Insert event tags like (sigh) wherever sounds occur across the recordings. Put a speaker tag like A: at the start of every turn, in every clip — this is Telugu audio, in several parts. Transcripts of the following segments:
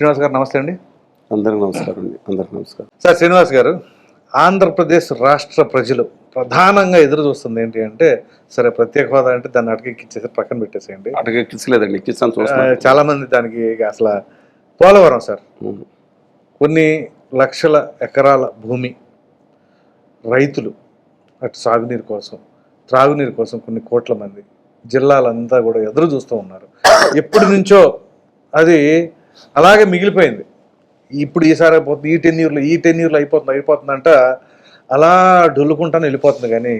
A: శ్రీనివాస్ గారు నమస్తే అండి.
B: అందరికి నమస్కారం అండి. అందరికి నమస్కారం.
A: సార్ శ్రీనివాస్ గారు ఆంధ్రప్రదేశ్ రాష్ట్ర ప్రజలు ప్రధానంగా ఎదురు చూస్తుంది ఏంటి అంటే సరే ప్రత్యేక హోదా అంటే దాన్ని అటకెక్కిచ్చేసి పక్కన పెట్టేసేయండి.
B: అటుగా ఎక్కించలేదండి. ఎక్కిస్తాను
A: చాలా మంది దానికి అసలు పోలవరం సార్. కొన్ని లక్షల ఎకరాల భూమి రైతులు అటు సాగునీరు కోసం త్రాగునీరు కోసం కొన్ని కోట్ల మంది జిల్లాలంతా కూడా ఎదురు చూస్తూ ఉన్నారు. ఎప్పటి నుంచో అది అలాగే మిగిలిపోయింది. ఇప్పుడు ఈసారి అయిపోతుంది ఈ టెన్యూర్లో ఈ టెన్యూర్లో అయిపోతుంది అయిపోతుందంట. అలా డొల్లుకుంటానే వెళ్ళిపోతుంది కానీ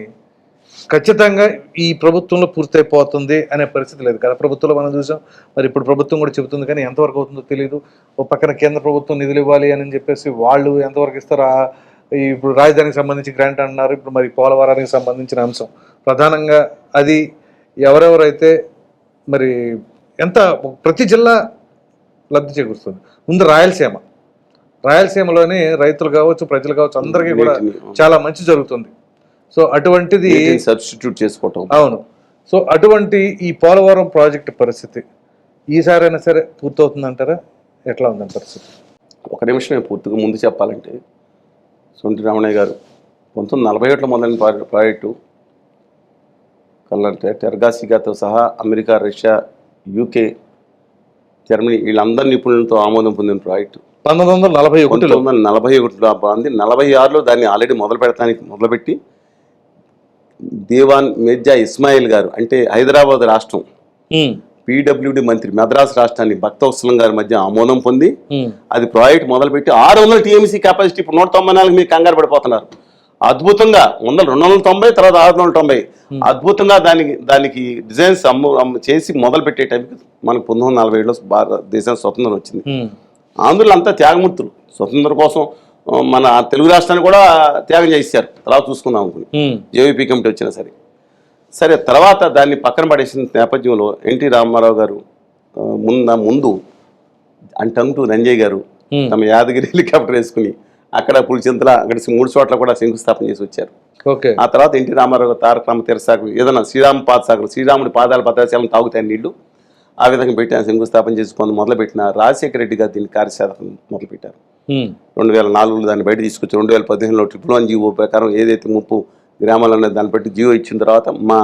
A: ఖచ్చితంగా ఈ ప్రభుత్వంలో పూర్తయిపోతుంది అనే పరిస్థితి లేదు. కదా ప్రభుత్వంలో మనం చూసాం మరి ఇప్పుడు ప్రభుత్వం కూడా చెబుతుంది కానీ ఎంతవరకు అవుతుందో తెలియదు ఓ పక్కన కేంద్ర ప్రభుత్వం నిధులు ఇవ్వాలి అని చెప్పేసి వాళ్ళు ఎంతవరకు ఇస్తారో ఇప్పుడు రాజధానికి సంబంధించి గ్రాంట్ అన్నారు ఇప్పుడు మరి పోలవరానికి సంబంధించిన అంశం. ప్రధానంగా అది ఎవరెవరైతే మరి ఎంత ప్రతి జిల్లా లబ్ధి చేకూరుస్తుంది. ముందు రాయలసీమ. రాయలసీమలోని రైతులు కావచ్చు ప్రజలు కావచ్చు అందరికీ కూడా చాలా మంచి జరుగుతుంది. సో అటువంటిది
B: సబ్స్టిట్యూట్ చేసుకోవటం.
A: అవును. సో అటువంటి ఈ పోలవరం ప్రాజెక్ట్ పరిస్థితి ఈసారైనా సరే పూర్తవుతుందంటారా? ఎట్లా ఉందని పరిస్థితి?
B: ఒక నిమిషం పూర్తిగా ముందు చెప్పాలంటే సొంటి రమణయ్య గారు పంతొమ్మిది నలభై ఒకటిలో మొదలైన ప్రా- ప్రాజెక్టు కల్లంటే టెర్గాసిగాతో సహా అమెరికా రష్యా యూకే జర్మనీ వీళ్ళందరి నిపుణులతో ఆమోదం పొందిన ప్రాజెక్టు.
A: పంతొమ్మిది వందల నలభై ఒకటిలో
B: నలభై ఒకటిలో బాగుంది నలభై ఆరులో దాన్ని ఆల్రెడీ మొదలు పెడతానికి మొదలుపెట్టి దేవాన్ మిర్జా ఇస్మాయిల్ గారు అంటే హైదరాబాద్ రాష్ట్రం. పీడబ్ల్యూడి మంత్రి మద్రాస్ రాష్ట్రాన్ని భక్తవత్సలం గారి మధ్య ఆమోదం పొంది అది ప్రాజెక్ట్ మొదలుపెట్టి ఆరు వందల టీఎంసీ కెపాసిటీ ఇప్పుడు నూట తొంభై నాలుగు మీరు కంగారు పడిపోతున్నారు. అద్భుతంగా వందల రెండు వందల తొంభై తర్వాత ఆరు వందల తొంభై. అద్భుతంగా దానికి దానికి డిజైన్స్ అమ్ము అమ్ము చేసి మొదలు పెట్టే టైంకి మనకు పంతొమ్మిది వందల నలభై ఏడులో భారతదేశం స్వతంత్రం వచ్చింది. ఆంధ్రులు అంతా త్యాగమూర్తులు. స్వతంత్రం కోసం మన తెలుగు రాష్ట్రాన్ని కూడా త్యాగం చేశారు. తర్వాత చూసుకుందాం అనుకుని. జేవీపీ కమిటీ వచ్చినా సరే. సరే తర్వాత దాన్ని పక్కన పడేసిన నేపథ్యంలో ఎన్టీ రామారావు గారు ముంద ముందు అంటంటూ రంజయ్ గారు. తమ యాదగిరి హెలికాప్టర్ వేసుకుని అక్కడ పులిచింతల అక్కడ మూడు చోట్ల కూడా శంకుస్థాపన చేసి వచ్చారు.
A: ఓకే.
B: ఆ తర్వాత ఎన్టీ రామారావు గారు తారక రామ తీరసాగర్ ఏదైనా శ్రీరామ పాదసాగర్ శ్రీరాముడి పాదాల భద్రాచలం తాగుతాయి నీళ్ళు. ఆ విధంగా పెట్టి ఆయన శంకుస్థాపన చేసి కొంత మొదలుపెట్టిన రాజశేఖర రెడ్డి గారు దీన్ని కార్యశాల మొదలుపెట్టారు. రెండు వేల నాలుగులో దాన్ని బయట తీసుకొచ్చి రెండు వేల పదిహేనులో ట్రిపుల్ వన్ జీవో ప్రకారం ఏదైతే ముప్పు గ్రామాలు ఉన్నది దాన్ని బట్టి జీవో ఇచ్చిన తర్వాత మా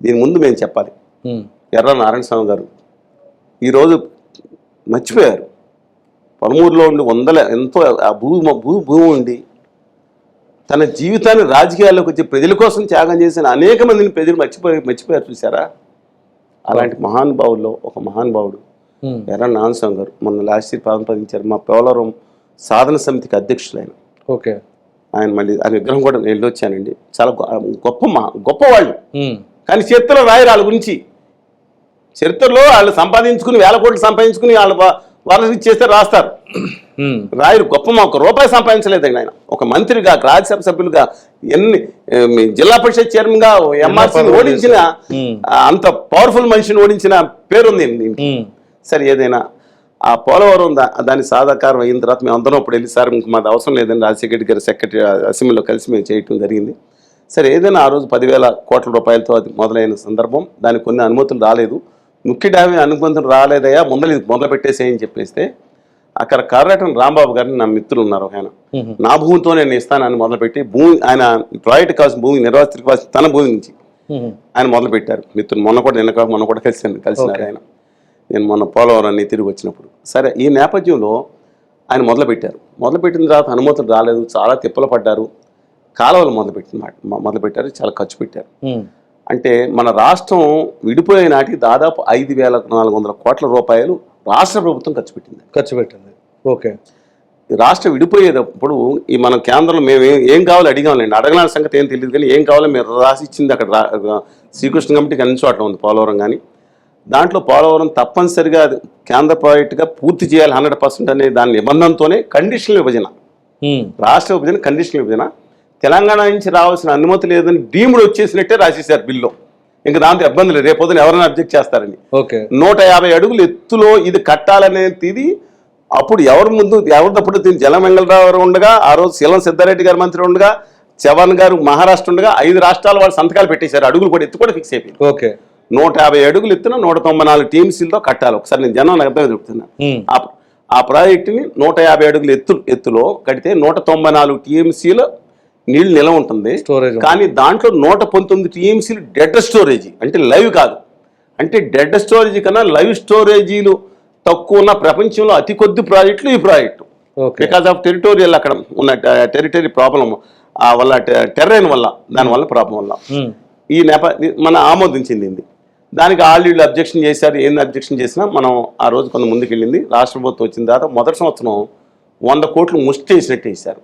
B: దీని ముందు మేము చెప్పాలి. ఎర్ర నారాయణ స్వామి గారు ఈరోజు మర్చిపోయారు. పదమూరులో ఉండి వందల ఎంతో ఆ భూ భూ భూమి ఉండి తన జీవితాన్ని రాజకీయాల్లోకి వచ్చి ప్రజల కోసం త్యాగం చేసిన అనేక మందిని ప్రజలు మర్చిపోయి మర్చిపోయారు చూసారా అలాంటి మహానుభావుల్లో ఒక మహానుభావుడు ఎర్ర నారాయణస్వామి గారు మొన్న లాస్ట్ ఇయర్ ప్రారంభించారు మా పోలవరం సాధన సమితికి అధ్యక్షులు ఆయన.
A: ఓకే.
B: ఆయన మళ్ళీ ఆ విగ్రహం కూడా నేను వెళ్ళొచ్చానండి. చాలా గొప్ప మా గొప్పవాళ్ళు కానీ చరిత్రలో రాయరు వాళ్ళ గురించి. చరిత్రలో వాళ్ళు సంపాదించుకుని వేల కోట్లు సంపాదించుకుని వాళ్ళు వాళ్ళకి ఇచ్చేస్తే రాస్తారు. రాయరు గొప్ప మా ఒక రూపాయి సంపాదించలేదండి ఆయన. ఒక మంత్రిగా రాజ్యసభ సభ్యులుగా ఎన్ని జిల్లా పరిషత్ చైర్మన్గా ఎంఆర్సీని
A: పదవులు
B: ఓడించిన అంత పవర్ఫుల్ మనిషిని ఓడించిన పేరుంది సరే ఏదైనా ఆ పోలవరం దాని సాధాకారం అయిన తర్వాత మేము అందరం అప్పుడు వెళ్ళి సార్ ఇంక మాది అవసరం లేదని రాజశేఖర రెడ్డి గారి సెక్రటరీ అసెంబ్లీలో కలిసి మేము చేయటం జరిగింది. సరే ఏదైనా ఆ రోజు పదివేల కోట్ల రూపాయలతో అది మొదలైన సందర్భం దానికి కొన్ని అనుమతులు రాలేదు. ముఖ్య డ్యామే అనుమతులు రాలేదయ్యా ముందర ఇది మొదలు పెట్టేసేయని చెప్పేస్తే అక్కడ కర్రటం రాంబాబు గారిని నా మిత్రులు ఉన్నారు ఆయన. నా భూమితో నేను ఇస్తానని మొదలుపెట్టి భూమి ఆయన ప్రాజెక్ట్ కావాల్సిన భూమి నిర్వాసితులకు కావాల్సిన తన భూమి నుంచి ఆయన మొదలు పెట్టారు. మిత్రులు మొన్న కూడా నిన్న మొన్న కూడా కలిసాను కలిసినారు ఆయన. నేను మొన్న పోలవరాన్ని తిరిగి వచ్చినప్పుడు. సరే ఈ నేపథ్యంలో ఆయన మొదలు పెట్టారు. మొదలు పెట్టిన తర్వాత అనుమతులు రాలేదు చాలా తిప్పలు పడ్డారు. కాలువలు మొదలుపెట్టిన మాట మొదలు పెట్టారు చాలా ఖర్చు పెట్టారు. అంటే మన రాష్ట్రం విడిపోయే నాటికి దాదాపు ఐదు వేల నాలుగు వందల కోట్ల రూపాయలు రాష్ట్ర ప్రభుత్వం ఖర్చు పెట్టింది.
A: ఖర్చు పెట్టింది. ఓకే.
B: రాష్ట్రం విడిపోయేటప్పుడు ఈ మన కేంద్రంలో మేము ఏం ఏం కావాలో అడిగాంలేండి. అడగలేని సంగతి ఏం తెలియదు కానీ ఏం కావాలో మీరు రాసి ఇచ్చింది అక్కడ శ్రీకృష్ణ కమిటీకి అన్ని చోట్ల ఉంది పోలవరం కానీ దాంట్లో పోలవరం తప్పనిసరిగా అది కేంద్ర ప్రాజెక్టుగా పూర్తి చేయాలి హండ్రెడ్ పర్సెంట్ అనే దాని నిబంధనతోనే కండిషనల్ విభజన. రాష్ట్ర విభజన కండిషనల్ విభజన. తెలంగాణ నుంచి రావాల్సిన అనుమతి లేదని డీముడు వచ్చేసినట్టే రాసేశారు బిల్లో. ఇంకా దాంతో ఇబ్బంది లేదు. రేపొద్దున ఎవరైనా అబ్జెక్ట్ చేస్తారని.
A: ఓకే.
B: నూట యాభై అడుగులు ఎత్తులో ఇది కట్టాలనేది అప్పుడు ఎవరి ముందు ఎవరిదప్పుడు దీని జలమంగళరావు ఉండగా ఆ రోజు శీలం సిద్ధారెడ్డి గారు మంత్రి ఉండగా చవన్ గారు మహారాష్ట్ర ఉండగా ఐదు రాష్ట్రాల వాళ్ళు సంతకాలు పెట్టేశారు. అడుగులు కూడా ఎత్తు కూడా ఫిక్స్ అయిపోయింది
A: ఓకే.
B: నూట యాభై అడుగులు ఎత్తున నూట తొంభై నాలుగు టీమ్స్లతో కట్టాలి. ఒకసారి నేను జనం అర్థం చెప్తున్నా. ఆ ప్రాజెక్టుని నూట యాభై అడుగుల ఎత్తు ఎత్తులో కడితే నూట తొంభై నాలుగు టీఎంసీల నీళ్ళు నిలవ ఉంటుంది.
A: స్టోరేజ్
B: కానీ దాంట్లో నూట పంతొమ్మిది టీఎంసీలు డెడ్ స్టోరేజీ అంటే లైవ్ కాదు. అంటే డెడ్ స్టోరేజీ కన్నా లైవ్ స్టోరేజీలు తక్కువ ఉన్న ప్రపంచంలో అతి కొద్ది ప్రాజెక్టులు ఈ ప్రాజెక్టు. బికాస్ ఆఫ్ టెరిటోరియల్ అక్కడ ఉన్న టెరిటరీ ప్రాబ్లం వల్ల టెర్రైన్ వల్ల దానివల్ల ప్రాబ్లం వల్ల.
A: ఉమ్.
B: ఈ నేప మన ఆమోదించింది ఇది. దానికి ఆల్ వీళ్ళు అబ్జెక్షన్ చేశారు. ఏంది అబ్జెక్షన్ చేసినా మనం ఆ రోజు కొంత ముందుకు వెళ్ళింది రాష్ట్ర ప్రభుత్వం వచ్చిన తర్వాత మొదటి సంవత్సరం వంద కోట్లు ముష్టి చేసినట్టు చేశారు.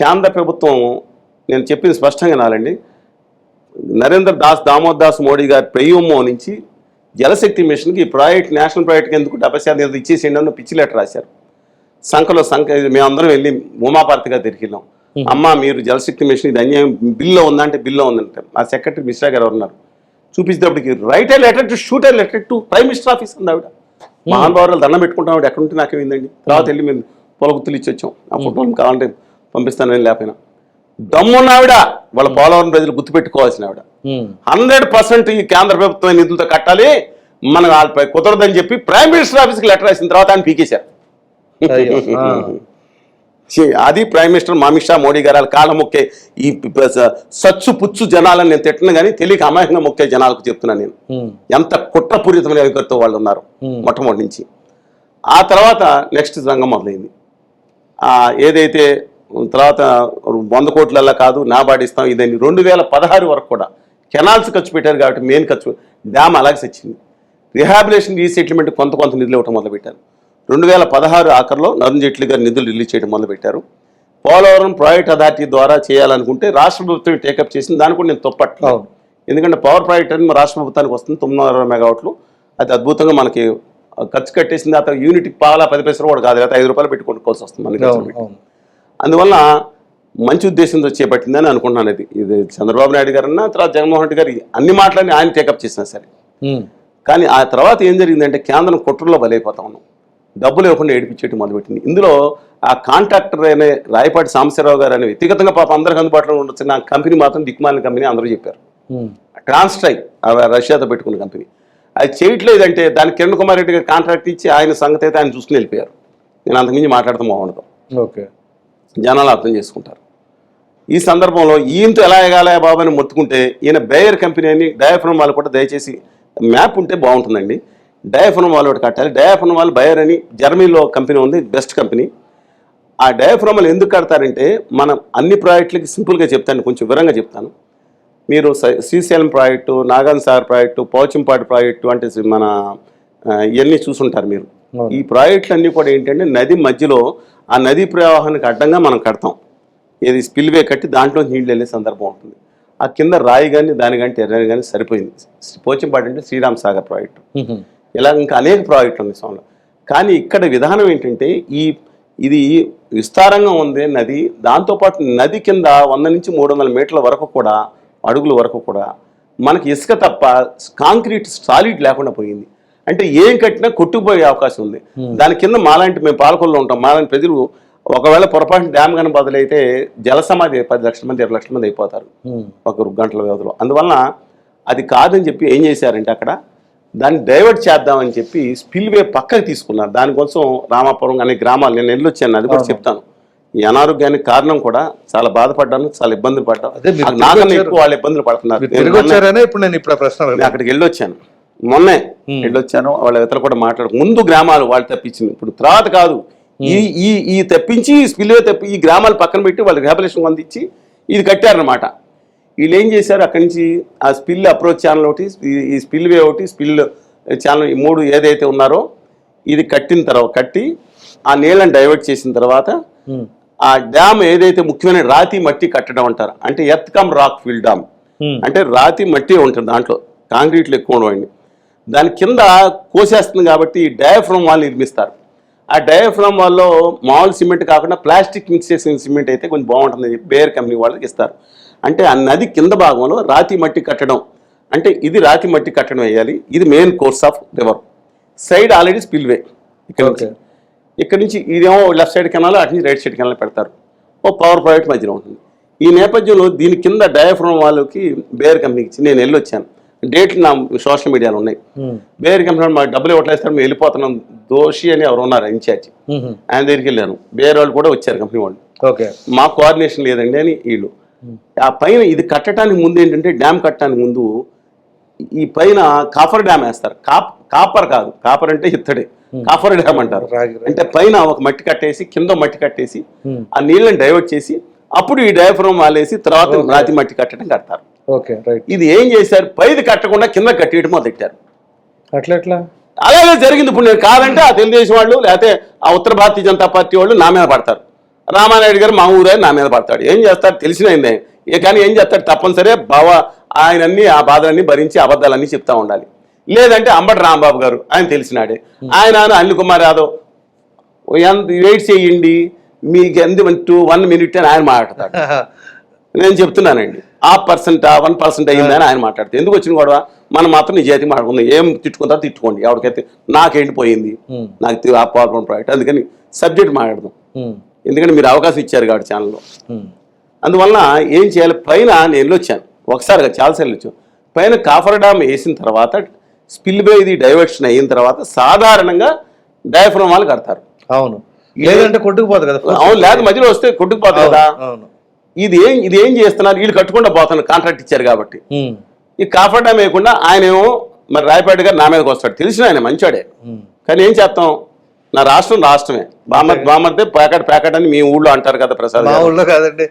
B: కేంద్ర ప్రభుత్వం నేను చెప్పింది స్పష్టంగా నాలండి. నరేంద్ర దాస్ దామోదర్ దాస్ మోడీ గారి ప్రయోమో నుంచి జలశక్తి మిషన్కి ఈ ప్రాజెక్ట్ నేషనల్ ప్రాజెక్ట్కి ఎందుకు డెబ్బై శాతం ఏదో ఇచ్చేసేయండి అని పిచ్చి లెటర్ రాశారు. సంఖలో సంఖ మేమందరం వెళ్ళి ఉమాపార్తిగా తిరిగినాం. అమ్మ మీరు జలశక్తి మిషన్ ఇది అన్యాయం బిల్లో ఉందంటే బిల్లో ఉందంటే. మా సెక్రటరీ మిశ్రా గారు ఎవరు ఉన్నారు. చూపించేటప్పటికి write a letter to shoot a letter to prime minister office ఉంది ఆవిడ. మహానుభావులు దండం పెట్టుకుంటాం ఆవిడ ఎక్కడ ఉంటే నాకేమైందండి తర్వాత వెళ్ళి మేము పొల గుర్తులు ఇచ్చి వచ్చాం. ఆ ఫోటోలు కావాలంటే పంపిస్తానని లేకపోయినా. దమ్మున్న ఆవిడ వాళ్ళ పోలవరం ప్రజలు గుర్తుపెట్టుకోవాల్సిన ఆవిడ. హండ్రెడ్ పర్సెంట్ ఈ కేంద్ర ప్రభుత్వం నిధులతో కట్టాలి. మన వాళ్ళపై కుదరదని చెప్పి ప్రైమ్ మినిస్టర్ ఆఫీస్కి లెటర్ రాసిన తర్వాత ఆయన పీకేశారు. (laughs) అది ప్రైమ్ మినిస్టర్ అమిత్ షా మోడీ గారు వాళ్ళ కాళ్ళ మొక్కే ఈ సచ్చు పుచ్చు జనాలను నేను తిట్టను కానీ తెలియక అమాయకంగా మొక్కే జనాలకు చెప్తున్నాను నేను. ఎంత కుట్రపూరితమైన వైఖరితో వాళ్ళు ఉన్నారు. మొట్టమొదటి నుంచి. ఆ తర్వాత నెక్స్ట్ రంగం మొదలైంది. ఏదైతే తర్వాత వంద కోట్లల్లా కాదు నాబాడిస్తాం ఇదని రెండు వేల పదహారు వరకు కూడా కెనాల్స్ ఖర్చు పెట్టారు కాబట్టి మెయిన్ ఖర్చు డ్యామ్ అలాగే వచ్చింది రిహాబిలేషన్ రీసెటిల్మెంట్ కొంత కొంత నిధులు ఇవ్వటం మొదలుపెట్టారు. రెండు వేల పదహారు ఆఖరిలో నరుణ్ జైట్లీ గారు నిధులు రిలీజ్ చేయడం మొదలుపెట్టారు. పోలవరం ప్రాజెక్ట్ అథారిటీ ద్వారా చేయాలనుకుంటే రాష్ట్ర ప్రభుత్వం టేకప్ చేసింది. దాన్ని కూడా నేను తప్పట్లేదు. ఎందుకంటే పవర్ ప్రాజెక్ట్ అని రాష్ట్ర ప్రభుత్వానికి వస్తుంది. తొమ్మిది వందల అరవై మెగావాట్లు. అది అద్భుతంగా మనకి ఖర్చు కట్టేసింది. అతను యూనిట్కి పాల పది పైసలు కూడా కాదు. లేకపోతే ఐదు రూపాయలు పెట్టి కొనుక్కోవాల్సి వస్తుంది మనకి అందువల్ల మంచి ఉద్దేశంతో చేపట్టిందని అనుకుంటున్నాను ఇది ఇది చంద్రబాబు నాయుడు గారు అన్న తర్వాత జగన్మోహన్ రెడ్డి గారు అన్ని మాటలని ఆయన టేకప్ చేసినా సరే. కానీ ఆ తర్వాత ఏం జరిగిందంటే కేంద్రం కుట్రలో బలైపోతా ఉన్నాం. డబ్బులు ఇవ్వకుండా ఏడిపించేయడం మొదలుపెట్టింది. ఇందులో ఆ కాంట్రాక్టర్ అనే రాయపాటి సాంబశివరావు గారు అనే వ్యక్తిగతంగా పాప అందరికి అందుబాటులో ఉండొచ్చు. నా కంపెనీ మాత్రం దిక్కుమాలిన కంపెనీ అందరూ చెప్పారు. ట్రాన్స్ట్రై రష్యాతో పెట్టుకున్న కంపెనీ. అది చేయట్లేదంటే దానికి కిరణ్ కుమార్ రెడ్డి గారు కాంట్రాక్ట్ ఇచ్చి ఆయన సంగతి అయితే ఆయన చూసుకుని వెళ్ళిపోయారు. నేను అంతకుమించి మాట్లాడతాం బాగుండదు
A: ఓకే.
B: జనాలు అర్థం చేసుకుంటారు. ఈ సందర్భంలో ఈయంతో ఎలా ఎగాలా బాబు అని మొత్తుకుంటే ఈయన బేయర్ కంపెనీ అని డయాఫ్రమ్ వాళ్ళు కూడా దయచేసి మ్యాప్ ఉంటే బాగుంటుందండి. డయాఫ్రమ్ వాళ్ళు ఒకటి కట్టాలి. డయాఫ్రమ్ వాళ్ళు బయర్ అని జర్మనీలో కంపెనీ ఉంది బెస్ట్ కంపెనీ. ఆ డయాఫ్రమ్ ఎందుకు కడతారంటే మనం అన్ని ప్రాజెక్టులకి సింపుల్గా చెప్తాను కొంచెం వివరంగా చెప్తాను. మీరు Srisailam project Nagan Sagar project Pochampadu project అంటే మన ఇవన్నీ చూసుంటారు మీరు. ఈ ప్రాజెక్టులన్నీ కూడా ఏంటంటే నది మధ్యలో ఆ నదీ ప్రవాహానికి అడ్డంగా మనం కడతాం. ఇది స్పిల్వే కట్టి దాంట్లో నీళ్ళు వెళ్ళే సందర్భం ఉంటుంది. ఆ కింద రాయి కానీ దాని కానీ టెర్రని కానీ సరిపోయింది. పోచంపాడు అంటే శ్రీరామ్ సాగర్ ప్రాజెక్టు. ఇలా ఇంకా అనేక ప్రాజెక్టులు ఉన్నాయి స్వామిలో కానీ ఇక్కడ విధానం ఏంటంటే ఈ ఇది విస్తారంగా ఉంది నది. దాంతోపాటు నది కింద వంద నుంచి మూడు వందల మీటర్ల వరకు కూడా అడుగుల వరకు కూడా మనకి ఇసుక తప్ప కాంక్రీట్ సాలిడ్ లేకుండా పోయింది. అంటే ఏం కట్టినా కొట్టుకుపోయే అవకాశం ఉంది. దాని కింద మాలాంటి మేము పాలకొల్లో ఉంటాం. మాలాంటి ప్రజలు ఒకవేళ పొరపాటు డ్యామ్ కానీ బదులైతే జల సమాధి పది లక్షల మంది ఇరవై లక్షల మంది అయిపోతారు.
A: ఉమ్.
B: ఒక గంటల వ్యవధిలో. అందువలన అది కాదని చెప్పి ఏం చేశారంటే అక్కడ దాన్ని డైవర్ట్ చేద్దామని చెప్పి స్పిల్వే పక్కకి తీసుకున్నారు. దానికోసం రామాపురం అనే గ్రామాలు నేను వెళ్ళొచ్చాను అది కూడా చెప్తాను. ఈ అనారోగ్యానికి కారణం కూడా చాలా బాధపడ్డాను చాలా ఇబ్బందులు పడ్డాను. నాకన్నా. ఎక్కువ వాళ్ళు ఇబ్బందులు పడుతున్నారు. అక్కడికి వెళ్ళొచ్చాను మొన్నే వెళ్ళొచ్చాను వాళ్ళ ఇతరులు కూడా మాట్లాడు ముందు గ్రామాలు వాళ్ళు తప్పించింది. ఇప్పుడు తర్వాత కాదు. ఈ ఈ ఈ తప్పించి స్పిల్వే తప్పి ఈ గ్రామాలు పక్కన పెట్టి వాళ్ళు రిహాబిలేషన్ అందించి ఇది కట్టారనమాట వీళ్ళు ఏం చేశారు? అక్కడి నుంచి ఆ స్పిల్ అప్రోచ్ ఛానల్ ఒకటి ఈ- స్పిల్వే ఒకటి స్పిల్ ఛానల్ ఈ మూడు ఏదైతే ఉన్నారో ఇది కట్టిన తర్వాత కట్టి ఆ నీళ్ళని డైవర్ట్ చేసిన తర్వాత. ఆ డ్యామ్ ఏదైతే ముఖ్యమైన రాతి మట్టి కట్టడం అంటారు అంటే earth cum rock fill dam. అంటే రాతి మట్టి ఉంటుంది దాంట్లో కాంక్రీట్లు ఎక్కువ ఉండవండి. దాని కింద కోసేస్తుంది కాబట్టి డయాఫ్రమ్ వాల్ నిర్మిస్తారు. ఆ డయాఫ్రమ్ వాల్లో మామూలు సిమెంట్ కాకుండా ప్లాస్టిక్ మిక్స్ చేసిన సిమెంట్ అయితే కొంచెం బాగుంటుంది చెప్పి బేర్ కంపెనీ వాళ్ళకి ఇస్తారు. అంటే ఆ నది కింద భాగంలో రాతి మట్టి కట్టడం అంటే ఇది రాతి మట్టి కట్టడం వేయాలి. ఇది main course of river. Side already spillway ఇక్కడ నుంచి. ఇక్కడ నుంచి ఇదేమో లెఫ్ట్ సైడ్ కెనాల్ అటు నుంచి రైట్ సైడ్ కెనాల్ పెడతారు. ఓ పవర్ ప్రాజెక్ట్ మధ్యలో ఉంటుంది. ఈ నేపథ్యంలో దీని కింద డయాఫ్రమ్ వాళ్ళకి బేర్ కంపెనీకి ఇచ్చి నేను వెళ్ళొచ్చాను. డేట్లు నా సోషల్ మీడియాలో ఉన్నాయి. బేర్ కంపెనీ వాళ్ళు మాకు డబ్బులు ఇవ్వట్లేదు సార్ మేము వెళ్ళిపోతున్నాం. దోషి అని ఎవరు ఉన్నారు ఇన్ఛార్జ్. ఆయన దగ్గరికి వెళ్ళాను. వేరే వాళ్ళు కూడా వచ్చారు కంపెనీ వాళ్ళు.
A: ఓకే.
B: మా కోఆర్డినేషన్ లేదండి అని వీళ్ళు. ఆ పైన ఇది కట్టడానికి ముందు ఏంటంటే డ్యామ్ కట్టడానికి ముందు ఈ పైన కాఫర్ డ్యామ్ వేస్తారు. కాప్ కాపర్ కాదు. కాపర్ అంటే ఇత్తడే. కాఫర్ డ్యామ్ అంటారు. అంటే పైన ఒక మట్టి కట్టేసి కింద మట్టి కట్టేసి. ఆ నీళ్ళని డైవర్ట్ చేసి అప్పుడు ఈ డయాఫ్రమ్ వాలేసి తర్వాత రాతి మట్టి కట్టడం కడతారు.
A: Okay right.
B: ఇది ఏం చేశారు? పైది కట్టకుండా కింద కట్టేయడం మొదలెట్టారు.
A: అట్లా ఎట్లా?
B: అలాగే జరిగింది. ఇప్పుడు నేను కాదంటే ఆ తెలుగుదేశం వాళ్ళు లేకపోతే ఆ ఉత్తర భారతీయ జనతా పార్టీ వాళ్ళు నా మీద పడతారు. రామానాయుడు గారు మా ఊరే నా మీద పడతాడు. ఏం చేస్తారు? తెలిసినైందే. కానీ ఏం చేస్తాడు తప్పనిసరి బావ ఆయన అన్ని ఆ బాధలన్నీ భరించి అబద్ధాలన్నీ చెప్తా ఉండాలి. లేదంటే అంబటి రాంబాబు గారు ఆయన తెలిసినాడే. ఆయన అనిల్ కుమార్ యాదవ్ ఎంత వెయిట్ చేయండి. మీకు ఎంత వన్ మినిట్ అని ఆయన మాట్లాడతాడు. (laughs) నేను చెప్తున్నానండి. ఆ పర్సెంట్ ఆ వన్ పర్సెంట్ అయ్యిందని ఆయన మాట్లాడితే ఎందుకు వచ్చిన గొడవ? మనం మాత్రం నిజాయితీ మాట్లాడుకుందాం. ఏం తిట్టుకుంటారో తిట్టుకోండి. ఎవరికైతే నాకేంటి పోయింది. నాకు ఆ పవర్ ప్రాజెక్ట్ అందుకని సబ్జెక్ట్ మాట్లాడదాం. ఎందుకంటే మీరు అవకాశం ఇచ్చారు కాబట్టి ఛానల్లో
A: మ్మ్.
B: అందువలన ఏం చేయాలి? పైన నేను వెళ్ళొచ్చాను ఒకసారి కాదు, చాలాసార్లు వచ్చాను. పైన కాఫర్ డామ్ వేసిన తర్వాత స్పిల్ వే ఇది డైవర్షన్ అయిన తర్వాత సాధారణంగా డయాఫ్రమ్ వాళ్ళు కడతారు.
A: అవును. లేదంటే కొట్టుకుపోదు కదా.
B: అవును లేదు మధ్యలో వస్తే కొట్టుకుపోతుంది కదా.
A: అవును.
B: ఇది ఏం ఇది ఏం చేస్తున్నారు? వీళ్ళు కట్టుకుండా పోతున్నారు కాంట్రాక్ట్ ఇచ్చారు కాబట్టి.
A: మ్మ్.
B: ఈ కాఫర్ డ్యామ్ వేయకుండా ఆయన ఏమో మరి రాయపేట గారు నా మీదకి వస్తాడు. తెలిసిన ఆయన మంచోడే.
A: మ్మ్.
B: కానీ ఏం చేస్తాం? నా రాష్ట్రం రాష్ట్రమే. బామర్ బామర్తే ప్యాకెట్ ప్యాకెట్ అని మీ ఊళ్ళో అంటారు కదా ప్రసాద్.
A: ఊర్లో. కాదండి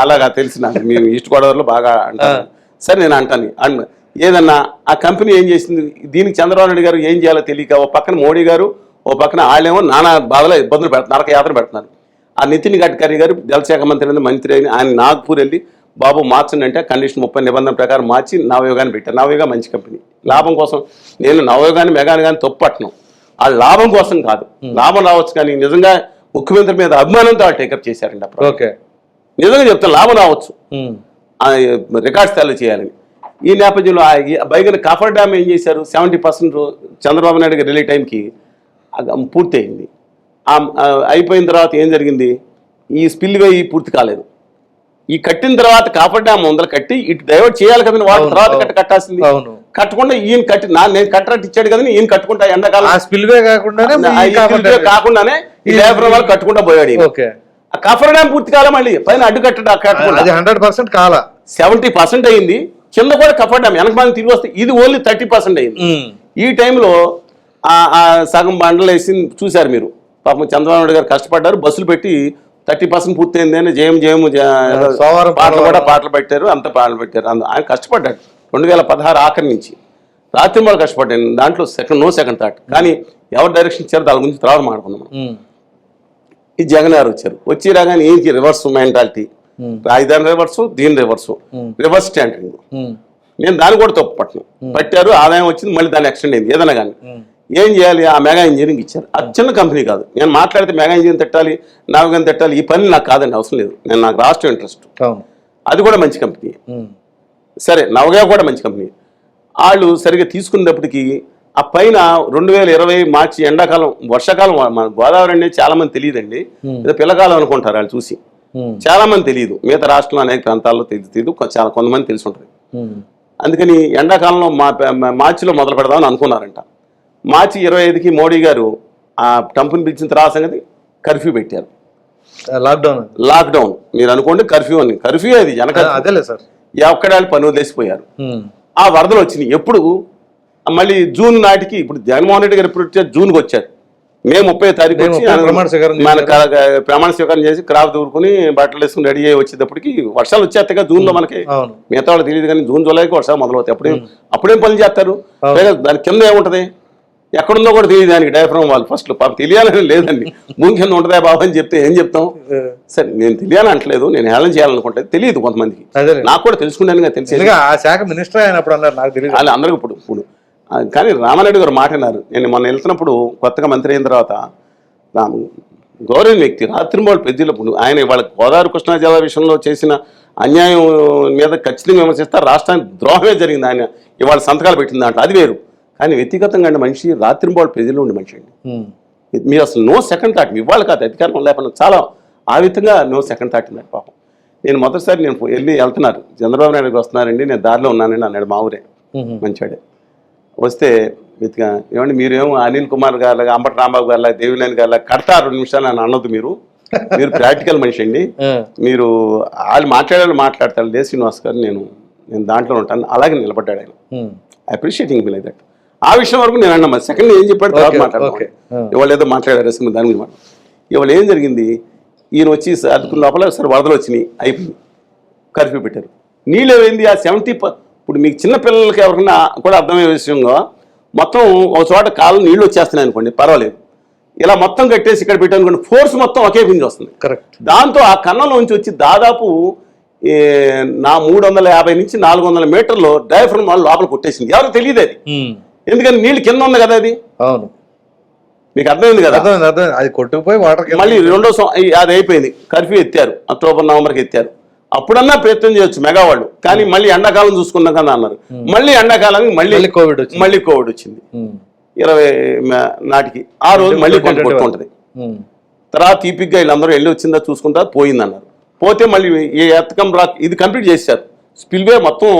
B: అలాగా తెలిసి నాకు మీ ఈస్ట్ గోదావరిలో బాగా అంటారు. సరే నేను అంటాను. అన్ ఏదన్నా ఆ కంపెనీ ఏం చేసింది? దీనికి చంద్రబాబు నాయుడు గారు ఏం చేయాలో తెలియక ఓ పక్కన మోడీ గారు ఓ పక్కన వాళ్ళేమో నానా బాధలో ఇబ్బందులు పెడుతున్నారు నరక యాత్ర పెడుతున్నారు. ఆ నితిన్ గడ్కరీ గారు జలశాఖ మంత్రి అయిన మంత్రి అయిన ఆయన నాగ్పూర్ వెళ్ళి బాబు మార్చండి అంటే కండిషన్ ముప్పై నిబంధన ప్రకారం మార్చి నవయోగాన్ని పెట్టారు. నవయోగ మంచి కంపెనీ. లాభం కోసం నేను నవయోగాన్ని మెగాని కానీ తప్పట్టను. ఆ లాభం కోసం కాదు. లాభం రావచ్చు కానీ నిజంగా ముఖ్యమంత్రి మీద అభిమానంతో టేకప్ చేశారండి అప్పుడు
A: ఓకే.
B: నిజంగా చెప్తాను లాభం రావచ్చు.
A: మ్మ్.
B: ఆ రికార్డ్ స్థాయిలో చేయాలని. ఈ నేపథ్యంలో బైగన్ కాఫర్ డ్యామ్ ఏం చేశారు? సెవెంటీ పర్సెంట్ చంద్రబాబు నాయుడు గారు రిలే టైంకి అది పూర్తి అయింది ఆ- ఆ అయిపోయిన తర్వాత ఏం జరిగింది? ఈ స్పిల్ వే పూర్తి కాలేదు. ఈ కట్టిన తర్వాత కాఫర్ డ్యామ్ ముందర కట్టి ఇటు డైవర్ట్ చేయాలి కదండి వాడు
A: అవును,
B: తర్వాత. కట్ట కట్టాల్సింది. కట్టకుండా ఈయన కట్టి నా నేను కట్టరాట్ ఇచ్చాడు కదని ఈయన కట్టుకుంటా ఎండాకాలం
A: ఆ స్పిల్వే కాకుండానే
B: ఆ
A: ఈ
B: ఈ
A: కాకుండా-
B: కాకుండానే ఈ
A: ఈ-
B: లేబర్ వాళ్ళు కట్టుకుంటా పోయాడు ఆ కాఫర్ డ్యామ్ పూర్తి కాలే మళ్ళీ పైన అడ్డు కట్టడా
A: హండ్రెడ్ పర్సెంట్ కాల.
B: సెవెంటీ పర్సెంట్ అయింది కింద కూడా కప్పడ్డాం వెనక మనం తిరిగి వస్తే ఇది ఓన్లీ థర్టీ పర్సెంట్ అయింది. ఈ టైంలో ఆ- ఆ సగం బండలు వేసి చూశారు మీరు. పాపం చంద్రబాబు నాయుడు గారు కష్టపడ్డారు బస్సులు పెట్టి థర్టీ పర్సెంట్ పూర్తయింది అని జయం జయం పాటలు కూడా. పాటలు పెట్టారు అంత పాటలు పెట్టారు. అంద- ఆయన కష్టపడ్డాడు. రెండు వేల పదహారు ఆఖరి నుంచి. రాత్రి వాళ్ళు కష్టపడ్డాను దాంట్లో సెకండ్ నో సెకండ్ థాట్ కానీ ఎవరు డైరెక్షన్ ఇచ్చారో దాని గురించి తర్వాత మాట్లాడుకుందాం. ఈ జగన్ గారు వచ్చారు. వచ్చి రాగానే ఏంటి రివర్స్ మెంటాలిటీ. రాజధాని రివర్సు దీని రివర్సు. రివర్స్ స్టాండరింగ్
A: మ్మ్.
B: నేను దాన్ని కూడా తప్పు పట్టను పట్టారు ఆదాయం వచ్చింది మళ్ళీ దాన్ని ఎక్స్టెండ్ అయింది. ఏదైనా కానీ. ఏం చేయాలి? ఆ మెగా ఇంజనీరింగ్ ఇచ్చారు. అది చిన్న కంపెనీ కాదు. నేను మాట్లాడితే మెగా ఇంజనీరింగ్ తిట్టాలి నావగాని తిట్టాలి ఈ పని నాకు కాదండి అవసరం లేదు. నేను నాకు రాష్ట్రం ఇంట్రెస్ట్ అది కూడా మంచి కంపెనీ. సరే నవగా కూడా మంచి కంపెనీ వాళ్ళు సరిగ్గా తీసుకున్నప్పటికీ ఆ పైన రెండు వేల ఇరవై మార్చి ఎండాకాలం వర్షాకాలం మన గోదావరి అనేది చాలా మంది తెలియదండి. ఏదో పిల్లకాలం అనుకుంటారు వాళ్ళు చూసి. చాలా మంది తెలియదు. మిగతా రాష్ట్రంలో అనేక ప్రాంతాల్లో తెలియదు తెలియదు చాలా కొంతమంది తెలిసి ఉంటుంది. అందుకని ఎండాకాలంలో మా- మార్చిలో మొదలు పెడదామని అనుకున్నారంట. మార్చి ఇరవై ఐదుకి మోడీ గారు ఆ కంపెనీ పిలిచిన తర్వాత సంగతి కర్ఫ్యూ పెట్టారు.
A: లాక్డౌన్.
B: లాక్డౌన్. మీరు అనుకోండి కర్ఫ్యూ అని. కర్ఫ్యూ అది జనక
A: అదేలే సార్.
B: పని వదిలేసిపోయారు. ఆ వరదలు వచ్చినాయి. ఎప్పుడు? మళ్ళీ జూన్ నాటికి ఇప్పుడు జగన్మోహన్ రెడ్డి గారు ఎప్పుడు వచ్చారు? జూన్కి వచ్చారు. మే ముప్పై తారీఖు వచ్చి
A: ముప్పై ప్రమాణ స్వీకారం
B: మన ప్రమాణ స్వీకారం చేసి క్రాప్ దూరుకుని బట్టలు వేసుకుని రెడీ అయ్యి వచ్చేటప్పటికి వర్షాలు వచ్చేస్తాయి కదా జూన్లో మనకి. మిగతా వాళ్ళు తెలియదు కానీ జూన్ జూలైకి వర్షాలు మొదలవుతాయి. అప్పుడేం అప్పుడేం పనులు చేస్తారు? దాని కింద ఏముంటది? ఎక్కడుందో కూడా తెలియదు దానికి డయాఫ్రమ్ వాళ్ళు. ఫస్ట్ పాప తెలియాలని లేదండి. భూమి కింద ఉంటుందా బాబు అని చెప్తే ఏం చెప్తాం? సరే నేను తెలియాలని అంటలేదు నేను హేళన చేయాలనుకుంటే తెలియదు కొంతమందికి. నాకు కూడా తెలుసుకున్నాను
A: ఎందుకంటే ఆ శాఖ మినిస్టర్ అయినప్పుడు అన్నారు నాకు తెలియదు.
B: వాళ్ళు అందరికీ ఇప్పుడు ఇప్పుడు. కానీ రామారెడ్డి గారు మాట అన్నారు. నేను మొన్న వెళ్తున్నప్పుడు కొత్తగా మంత్రి అయిన తర్వాత గౌరవ వ్యక్తి రాత్రింబాడు పెద్దలప్పుడు ఆయన వాళ్ళ గోదావరి కృష్ణా జిల్లా విషయంలో చేసిన అన్యాయం మీద ఖచ్చితంగా విమర్శిస్తారు రాష్ట్రానికి ద్రోహమే జరిగింది ఆయన. ఇవాళ సంతకాలు పెట్టింది దాంట్లో. అది వేరు. కానీ వ్యక్తిగతంగా అంటే మనిషి రాత్రింబాడు ప్రజలు ఉండే మనిషి అండి. మీరు అసలు నో సెకండ్ థాట్ ఇవాళ కాదు అధికారం లేకుండా చాలా ఆ విధంగా నో సెకండ్ థాట్ ఉన్నారు పాపం. నేను మొదటిసారి నేను వెళ్ళి వెళ్తున్నారు. చంద్రబాబు నాయుడు గారు వస్తున్నారండి నేను దారిలో ఉన్నానండి అన్నాడు మా ఊరే. మంచివాడే వస్తే వెతికా ఏమండి మీరేమో అనిల్ కుమార్ గారు అంబటి రాంబాబు గారు దేవినేని గారు కడతారు రెండు నిమిషాలు అని అన్నది మీరు. మీరు ప్రాక్టికల్ మనిషి అండి. మీరు వాళ్ళు మాట్లాడాలి మాట్లాడతారు. లే శ్రీనివాస్ గారు నేను నేను దాంట్లో ఉంటాను. అలాగే నిలబడ్డాడు ఆయన. అప్రిషియేటింగ్ మీ లైక్ దట్ ఆ విషయం వరకు నేను అన్నా సెకండ్ ఏం చెప్పాడు తర్వాత.
A: ఆ.
B: ఇవాళ ఏదో మాట్లాడారు అసలు దాని గురించి మాట్లాడు. ఇవాళ ఏం జరిగింది? ఈయన వచ్చి అతుకున్న లోపల సరే వరదలు వచ్చినాయి అయిపోయింది. కర్ఫ్యూ పెట్టారు. నీళ్ళు ఏమైంది? ఆ సెవెంటీ ఇప్పుడు మీకు చిన్న పిల్లలకి ఎవరికైనా కూడా అర్థమయ్యే విషయంగా మొత్తం ఒక చోట కాలం నీళ్ళు వచ్చేస్తున్నాయి అనుకోండి పర్వాలేదు. ఇలా మొత్తం కట్టేసి ఇక్కడ పెట్టాను అనుకోండి ఫోర్స్ మొత్తం ఒకే గుంజి వస్తుంది.
A: కరెక్ట్
B: దాంతో ఆ కన్నంలోంచి వచ్చి దాదాపు నా మూడు వందల యాభై నుంచి నాలుగు వందల మీటర్లు డయాఫ్రమ్ వాళ్ళు లోపల కొట్టేసింది. ఎవరికి తెలియదు అది? ఎందుకని నీళ్ళు కింద ఉంది కదా అది?
A: అవును.
B: మీకు అర్థమైంది కదా?
A: అర్థమైంది అర్థమైంది. అది కొట్టుకుపోయి వాటర్
B: మళ్ళీ రెండో అది అయిపోయింది. కర్ఫ్యూ ఎత్తారు. అక్టోబర్ నవంబర్కి ఎత్తారు. అప్పుడన్నా ప్రయత్నం చేయొచ్చు మెగావాళ్ళు. కానీ మళ్ళీ ఎండాకాలం చూసుకున్నాం కదా అన్నారు. మళ్ళీ ఎండాకాలానికి మళ్ళీ
A: మళ్ళీ కోవిడ్ వచ్చింది.
B: మళ్ళీ కోవిడ్ వచ్చింది.
A: ఉమ్,
B: ఇరవై నాటికి. ఆ రోజు మళ్ళీ కొట్టుకుంటుంది. తర్వాత తీపిగ్గా వీళ్ళందరూ వెళ్ళి వచ్చిందా చూసుకుంటా పోయిందన్నారు. పోతే మళ్ళీ ఈ ఎత్తకం రాక్ ఇది కంప్లీట్ చేశారు స్పిల్వే మొత్తం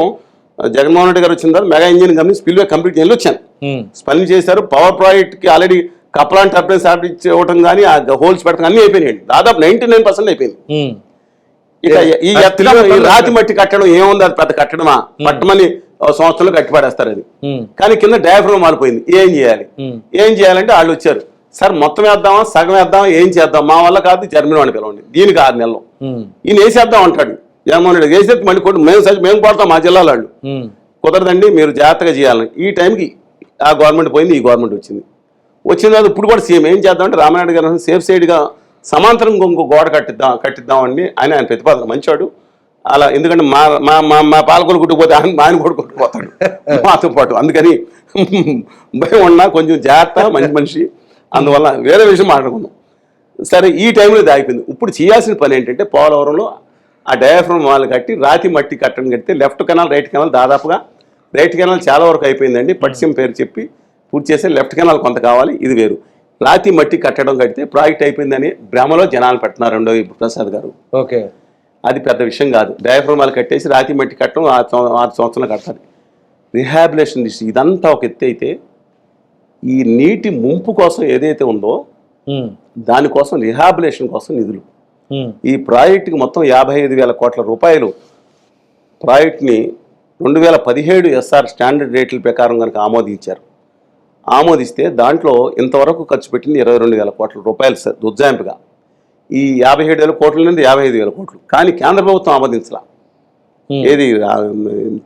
B: జగన్మోహన్ రెడ్డి గారు వచ్చిన తర్వాత mega engine company spillway complete వెళ్ళి వచ్చాను. స్పందన చేశారు. పవర్ ప్రాజెక్ట్కి ఆల్రెడీ కప్లాంట్ టర్బైన్స్ ఆర్డర్ ఇవ్వడం కానీ ఆ హోల్స్ పెట్టడం అన్నీ అయిపోయినాయండి. దాదాపు నైంటీ నైన్ పర్సెంట్ అయిపోయింది ఇక ఈ రాతి మట్టి కట్టడం ఏముంది? అది పెద్ద కట్టడమా? పట్టమని ఓ సంవత్సరంలో కట్టి పడేస్తారు అది. కానీ కింద డయాఫ్రమ్ మారిపోయింది. ఏం చేయాలి? ఏం చేయాలంటే వాళ్ళు వచ్చారు. సార్ మొత్తం వేద్దామా? సగం వేద్దామా? ఏం చేద్దాం? మా వల్ల కాదు జర్మనీ వాడిని పిలవండి. దీనికి ఆరు నెలలు. ఈయన వేసేద్దాం అంటాడు. జగన్మోహన్ రెడ్డి వేసేది మళ్ళీ కొట్టు మేము సరి- మేము కొడతాం మా జిల్లాలో వాళ్ళు. కుదరదండి మీరు జాగ్రత్తగా చేయాలని ఈ టైంకి ఆ గవర్నమెంట్ పోయింది ఈ గవర్నమెంట్ వచ్చింది. వచ్చిన తర్వాత ఇప్పుడు కూడా సీఎం ఏం చేద్దామంటే రామానాయుడు గారు సేఫ్ సైడ్గా సమాంతరం ఇంకో గోడ కట్టిద్దాం కట్టిద్దామండి. ఆయన ఆయన ప్రతిపాదన మంచివాడు. అలా ఎందుకంటే మా మా మా మా పాలకులు కుట్టుకుపోతే ఆయన ఆయన కూడా కుట్టుకుపోతాడు. (laughs) మాతో పాటు. అందుకని భయం ఉన్నా కొంచెం జాగ్రత్త మంచి మనిషి. అందువల్ల వేరే విషయం మాట్లాడుకుందాం. సరే ఈ టైంలో ఇది ఆగిపోయింది. ఇప్పుడు చేయాల్సిన పని ఏంటంటే పోలవరంలో ఆ డయాఫ్రమ్ వాళ్ళు కట్టి రాతి మట్టి కట్టడం కడితే లెఫ్ట్ కెనాల్ రైట్ కెనాల్ దాదాపుగా రైట్ కెనాల్ చాలా వరకు అయిపోయిందండి. పట్టిసీమ పేరు చెప్పి పూర్తి చేస్తే లెఫ్ట్ కెనాల్ కొంత కావాలి ఇది వేరు. రాతి మట్టి కట్టడం కడితే ప్రాజెక్ట్ అయిపోయిందని భ్రమలో జనాలు పెడుతున్నారు రెండో ప్రసాద్ గారు.
A: ఓకే.
B: అది పెద్ద విషయం కాదు. డయాఫ్రమ్ వాళ్ళు కట్టేసి రాతి మట్టి కట్టడం ఆరు సంవ- ఆరు సంవత్సరాలు కడతారు. రిహాబిలేషన్ ఇదంతా ఒక ఎత్తు అయితే ఈ నీటి ముంపు కోసం ఏదైతే ఉందో దానికోసం రిహాబిలేషన్ కోసం నిధులు. ఈ ప్రాజెక్టుకి మొత్తం యాభై ఐదు వేల కోట్ల రూపాయలు. ప్రాజెక్ట్ని రెండు వేల పదిహేడు ఎస్ఆర్ స్టాండర్డ్ రేట్ల ప్రకారం కనుక ఆమోదించారు. ఆమోదిస్తే దాంట్లో ఇంతవరకు ఖర్చు పెట్టింది ఇరవై రెండు వేల కోట్ల రూపాయలు సార్ ఈ యాభై ఏడు వేల కోట్ల నుండి యాభై ఐదు వేల కోట్లు. కానీ కేంద్ర ప్రభుత్వం ఆమోదించలా. ఏది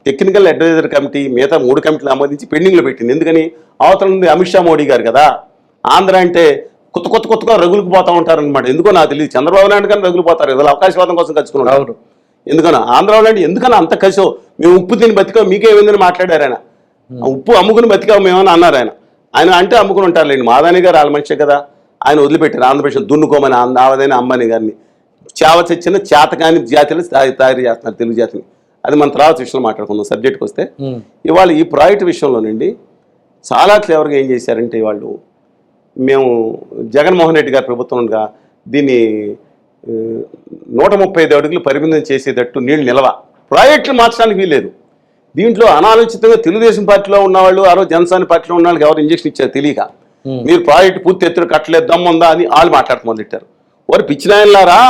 B: టెక్నికల్ అడ్వైజర్ కమిటీ మిగతా మూడు కమిటీలు ఆమోదించి పెండింగ్లో పెట్టింది. ఎందుకని? అవతల నుండి అమిత్ షా మోడీ గారు కదా. ఆంధ్ర అంటే కొత్త కొత్త కొత్తగా రగులుకు పోతా ఉంటారు అనమాట ఎందుకో నాకు తెలియదు చంద్రబాబు నాయుడు కానీ రగులు పోతారు ఏదో అవకాశవాదం కోసం
A: అవును.
B: ఎందుకన్నా? ఆంధ్రాలో అంటే ఎందుకన్నా అంత కసో మేము ఉప్పు తిని బతికాం మీకేమైందని మాట్లాడారు ఆయన. ఆ ఉప్పు అమ్ముకుని బతికాం మేమని అన్నారు ఆయన. ఆయన అంటే అమ్ముకుని ఉంటారులేండి. మాదాని గారు వాళ్ళ మనిషే కదా. ఆయన వదిలిపెట్టారు. ఆంధ్రప్రదేశ్ దున్నుకోమని ఆవదైన అమ్మని గారిని. చేవ చచ్చిన చేతకాని జాతిని తయారు తయారు చేస్తున్నారు తెలుగు జాతిని. అది మన తర్వాత విషయంలో మాట్లాడుకుందాం. సబ్జెక్ట్కి వస్తే ఇవాళ ఈ ప్రాజెక్ట్ విషయంలోనండి చాలా క్లేవర్గా ఏం చేశారంటే వాళ్ళు మేము జగన్మోహన్ రెడ్డి గారి ప్రభుత్వంగా దీన్ని ఆ, నూట ముప్పై ఐదు అడుగులు పరిమితం చేసేటట్టు నీళ్ళు నిలవ. ప్రాజెక్టులు మార్చడానికి వీలేదు దీంట్లో అనాలోచితంగా తెలుగుదేశం పార్టీలో ఉన్నవాళ్ళు ఆ రోజు జనసేన పార్టీలో ఉన్న వాళ్ళకి ఎవరు ఇంజక్షన్ ఇచ్చారు తెలియక మీరు ప్రాజెక్టు పూర్తి ఎత్తున కట్టలేదు దమ్ముందా అని వాళ్ళు మాట్లాడటం మొదలెట్టారు. వారు పిచ్చినాయనలారా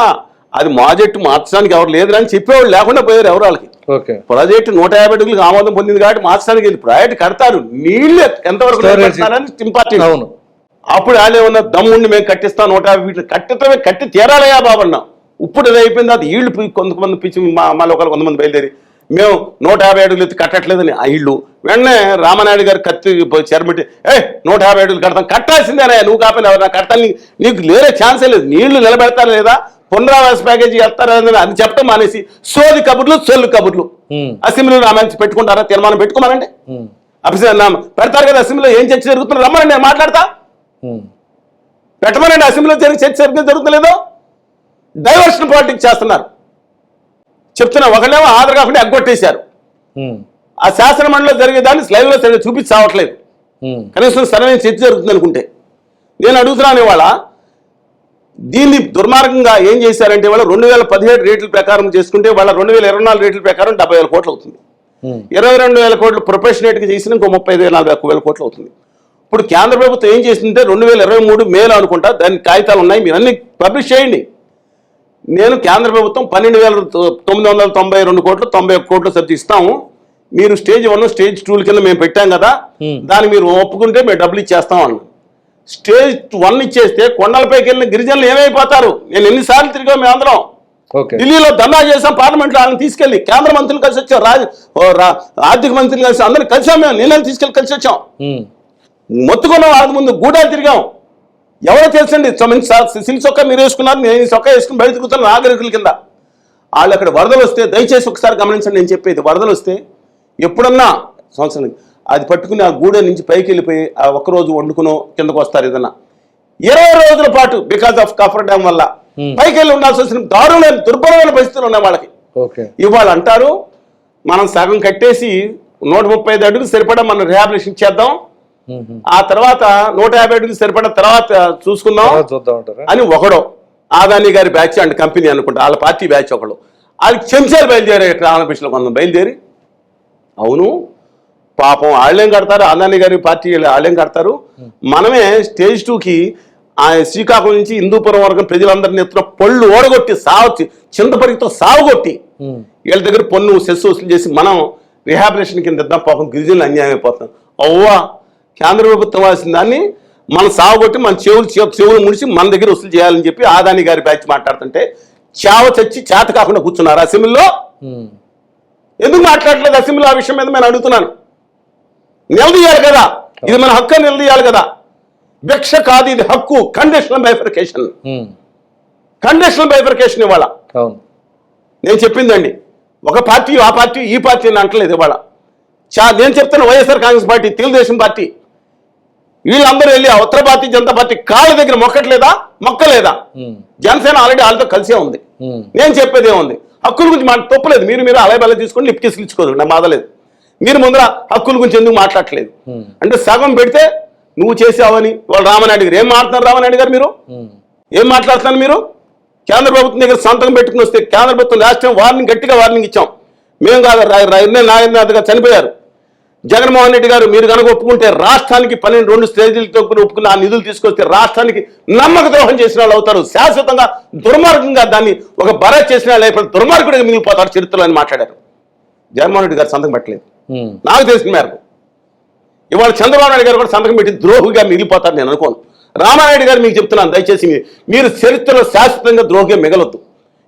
B: అది ప్రాజెక్టు మార్చడానికి ఎవరు లేదురా అని చెప్పేవాళ్ళు లేకుండా పోయారు ఎవరు వాళ్ళకి.
A: ఓకే.
B: ప్రాజెక్టు నూట యాభై అడుగులకు ఆమోదం పొందింది కాబట్టి మార్చడానికి ప్రాజెక్ట్ కడతారు. నీళ్ళు ఎంతవరకు ఇంపార్టెంట్
A: అవును.
B: అప్పుడు వాళ్ళు ఏమన్నా దమ్ముండి మేము కట్టిస్తాం నూట యాభై ఫీట్లు కట్టడమే కట్టి తీరాలయా బాబు అన్నాం ఇప్పుడు అది అయిపోయింది అది ఈళ్ళు కొంతమంది పిచ్చి మా మా లోకల్ కొంతమంది బయలుదేరి మేము నూట యాభై అడుగులు ఎత్తి కట్టట్లేదని ఆ ఇళ్ళు వెంటనే రామనాయుడు గారు కత్తి చేరబెట్టి ఏ నూట యాభై అడుగులు కడతాం కట్టాల్సిందేనా నువ్వు కాకపోయినా ఎవరు కట్టాలి నీకు లేరే ఛాన్సే లేదు నీళ్ళు నిలబెడతారా లేదా? పునరావాస ప్యాకేజీ వేస్తారా అని చెప్పడం మానేసి సోది కబుర్లు సొల్లు కబుర్లు. అసెంబ్లీలో రామాయణ పెట్టుకుంటారా? తీర్మానం పెట్టుకోమనండి. అభిషేక్ పెడతారు కదా అసెంబ్లీలో ఏం చర్చ జరుగుతుందో రమ్మనండి నేను మాట్లాడతా. పెట్టమనండి అసెంబ్లీలో జరిగే చర్చ జరిగితే జరుగుతలేదో? డైవర్షన్ పాలిటిక్స్ చేస్తున్నారు. చెప్తున్నా ఒకళ్ళేమో ఆధార్ కాకుండా ఎగ్గొట్టేశారు. ఆ శాసన మండలిలో జరిగేదాన్ని స్లైడ్లో సరిగ్గా చూపించి చావట్లేదు.
A: ఉమ్,
B: కనీసం సరైన చర్చ జరుగుతుంది అనుకుంటే. నేను అడుగుతున్నాను ఇవాళ దీన్ని దుర్మార్గంగా ఏం చేశారంటే వాళ్ళ రెండు వేల పదిహేడు రేట్ల ప్రకారం చేసుకుంటే వాళ్ళ రెండు వేల ఇరవై నాలుగు రేట్ల ప్రకారం డెబ్బై వేల కోట్లు అవుతుంది. ఇరవై రెండు వేల కోట్లు ప్రొఫెషనేట్గా చేసిన ఇంకో ముప్పై ఐదు నలభై ఒక్క వేల కోట్లు అవుతుంది. ఇప్పుడు కేంద్ర ప్రభుత్వం ఏం చేసిందంటే రెండు వేల ఇరవై మూడు మేలో అనుకుంటా దాని కాగితాలు ఉన్నాయి మీరు అన్ని పబ్లిష్ చేయండి. నేను కేంద్ర ప్రభుత్వం పన్నెండు వేల తొమ్మిది వందల తొంభై రెండు కోట్లు తొంభై ఒక్క కోట్లు సబ్సిడీ ఇస్తాము. మీరు స్టేజ్ వన్ స్టేజ్ టూ కింద మేము పెట్టాం కదా. దాన్ని మీరు ఒప్పుకుంటే మేము డబ్బులు ఇచ్చేస్తాం అన్న స్టేజ్ వన్ ఇచ్చేస్తే కొండలపైకి వెళ్ళిన గిరిజనులు ఏమైపోతారు? నేను ఎన్నిసార్లు తిరిగా మేము అందరం. ఢిల్లీలో ధర్నా చేసాం పార్లమెంట్లో వాళ్ళని తీసుకెళ్ళి కేంద్ర మంత్రులు కలిసి వచ్చాం రాజ ఆర్థిక మంత్రులు కలిసి అందరిని కలిసాం మేము నేను తీసుకెళ్ళి కలిసి వచ్చాం. మొత్తుకున్న వాళ్ళ ముందు గూడాలు తిరిగాం. ఎవరో తెలుసండి సిల్ చొక్కా మీరు వేసుకున్నారు నేను చొక్కా వేసుకుని బయట తిరుగుతాను నాగరికుల కింద. వాళ్ళు అక్కడ వరదలు వస్తే దయచేసి ఒకసారి గమనించండి నేను చెప్పేది. వరదలు వస్తే ఎప్పుడన్నా సంవత్సరం అది పట్టుకుని ఆ గూడె నుంచి పైకి వెళ్ళిపోయి ఆ ఒక్కరోజు వండుకునో కిందకు వస్తారు ఏదన్నా. ఇరవై రోజుల పాటు బికాస్ ఆఫ్ కఫర్ డ్యామ్ వల్ల
A: Hmm.
B: పైకి వెళ్ళి ఉండాల్సి వచ్చిన దారుణమైన దుర్భరమైన పరిస్థితులు ఉన్నాయి వాళ్ళకి.
A: ఓకే.
B: ఇవాళ అంటారు మనం సగం కట్టేసి నూట ముప్పై ఐదు అడుగులు సరిపడా మనం రిహాబిలిటేషన్ చేద్దాం. ఆ తర్వాత నూట యాభై అడుగులు సరిపడిన తర్వాత చూసుకుందాం అని ఒకడు ఆదాని గారి బ్యాచ్ అండ్ కంపెనీ అనుకుంటా వాళ్ళ పార్టీ బ్యాచ్ ఒకడు వాళ్ళకి చెంచాలు బయలుదేరి ఆంధ్రప్రదేశ్లో కొంత బయలుదేరి. అవును పాపం వాళ్ళేం కడతారు? ఆదాని గారి పార్టీ వాళ్ళేం కడతారు? మనమే స్టేజ్ టూకి ఆ శ్రీకాకుళం నుంచి హిందూపురం వరకు ప్రజలందరినీ ఎత్తున పళ్ళు ఓడగొట్టి సాగు చింతపరితో సాగుగొట్టి
A: ఉమ్,
B: వీళ్ళ దగ్గర పన్ను సెస్ వసూలు చేసి మనం రిహాబిలేషన్ కింద ఇద్దాం పాపం గిరిజనులు అన్యాయం అయిపోతాం అవ్వా కేంద్ర ప్రభుత్వం వాల్సిన దాన్ని మనం సాగుకొట్టి మన చెవులు చెవు- చెవులు ముడిచి మన దగ్గర వసూలు చేయాలని చెప్పి ఆదాని గారి బ్యాచ్ మాట్లాడుతుంటే చావ చచ్చి చేత కాకుండా కూర్చున్నారు. అసెంబ్లీలో ఎందుకు మాట్లాడలేదు అసెంబ్లీ ఆ విషయం మీద నేను అడుగుతున్నాను. నిలదీయాలి కదా. ఇది మన హక్కు నిలదీయాలి కదా. భిక్ష కాదు ఇది హక్కు. కండిషనల్ బైఫర్కేషన్ కండిషనల్ బైఫర్కేషన్ ఇవాళ నేను చెప్పిందండి. ఒక పార్టీ ఆ పార్టీ ఈ పార్టీ అని అంటలేదు ఇవాళ. చా నేను చెప్తాను వైఎస్ఆర్ కాంగ్రెస్ పార్టీ తెలుగుదేశం పార్టీ వీళ్ళందరూ వెళ్ళి ఉత్తర భారతీయ జనతా పార్టీ కాళ్ళ దగ్గర మొక్కట్లేదా? మొక్కలేదా? జనసేన ఆల్రెడీ వాళ్ళతో కలిసే ఉంది. నేను చెప్పేది ఏముంది హక్కుల గురించి మాట తప్పలేదు. మీరు మీరు అలా బల తీసుకొని లిప్ కేసులు ఇచ్చుకోదు నా బాధలేదు మీరు ముందర హక్కుల గురించి ఎందుకు మాట్లాడట్లేదు. అంటే సగం పెడితే నువ్వు చేసావని వాళ్ళు రామనాయుడు గారు. ఏం మాట్లాడుతున్నారు రామనాయుడు గారు మీరు? ఏం మాట్లాడుతున్నారు మీరు? కేంద్ర ప్రభుత్వం దగ్గర సంతకం పెట్టుకుని వస్తే కేంద్ర ప్రభుత్వం లాస్ట్ టైం వార్నింగ్ గట్టిగా వార్నింగ్ ఇచ్చాం. మేము కాదు నాగేంద్రనాథ్ గారు చనిపోయారు. జగన్మోహన్ రెడ్డి గారు మీరు కనుక ఒప్పుకుంటే రాష్ట్రానికి పన్నెండు రెండు స్టేజీలతో కూడా ఒప్పుకుని ఆ నిధులు తీసుకొస్తే రాష్ట్రానికి నమ్మక ద్రోహం చేసిన వాళ్ళు అవుతారు. శాశ్వతంగా దుర్మార్గంగా దాన్ని ఒక భరత్ చేసిన వాళ్ళు అయిపోయి దుర్మార్గుడిగా మిగిలిపోతారు చరిత్రలో అని మాట్లాడారు. జగన్మోహన్ రెడ్డి గారు సంతకం పెట్టలేదు. నాకు తెలిసిన మేరకు ఇవాళ చంద్రబాబు నాయుడు గారు కూడా సంతకం పెట్టి ద్రోహిగా మిగిలిపోతారు నేను అనుకోను. రామానాయుడు గారు మీకు చెప్తున్నాను దయచేసి మీరు చరిత్రలో శాశ్వతంగా ద్రోహిగా మిగలొద్దు.